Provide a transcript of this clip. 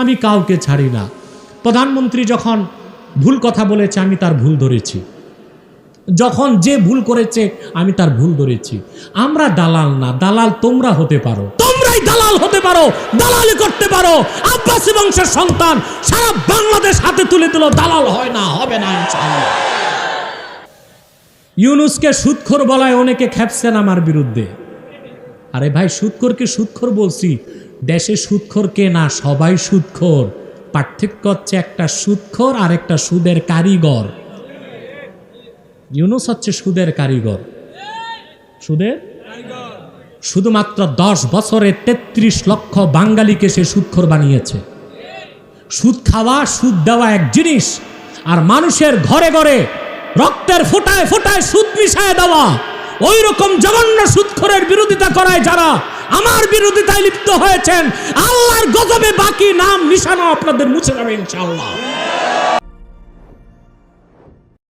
আমি কাউকে ছাড়ি না। প্রধানমন্ত্রী যখন ভুল কথা বলেছে, আমি তার ভুল ধরেছি। যখন যে ভুল করেছে, আমি তার ভুল ধরেছি। আমরা দালাল না, দালাল তোমরা হতে পারো। তোমরাই দালাল হতে পারো, দালালি করতে পারো। আব্বাসী বংশের সন্তান সারা বাংলাদেশ হাতে তুলে দিল, দালাল হয় না, হবে না ইউনুসকে সুদখোর বলায় অনেকে খেপছেন আমার বিরুদ্ধে। আরে ভাই সুদখোরকে সুদখোর বলছি দেশে সুদখোর কে না, সবাই সুদখোর পার্থক্য হচ্ছে একটা সুদখোর আর একটা সুদের কারিগর। ইউনুস হচ্ছে সুদের কারিগর। সুদের? শুধুমাত্র দশ বছরে তেত্রিশ লক্ষ বাঙালিকে সে সুদখোর বানিয়েছে। সুদ খাওয়া, সুদ দেওয়া এক জিনিস, আর মানুষের ঘরে ঘরে রক্তের ফোটায় ফোটায় সুদ মিশায় দেওয়া। ওই রকম জঘন্য সুদখোরের বিরোধিতা করায় যারা আমার বিরোধিতায় লিপ্ত হয়েছেন। আল্লাহর গজবে বাকি নাম নিশানা আপনাদের মুছে যাবে ইনশাআল্লাহ।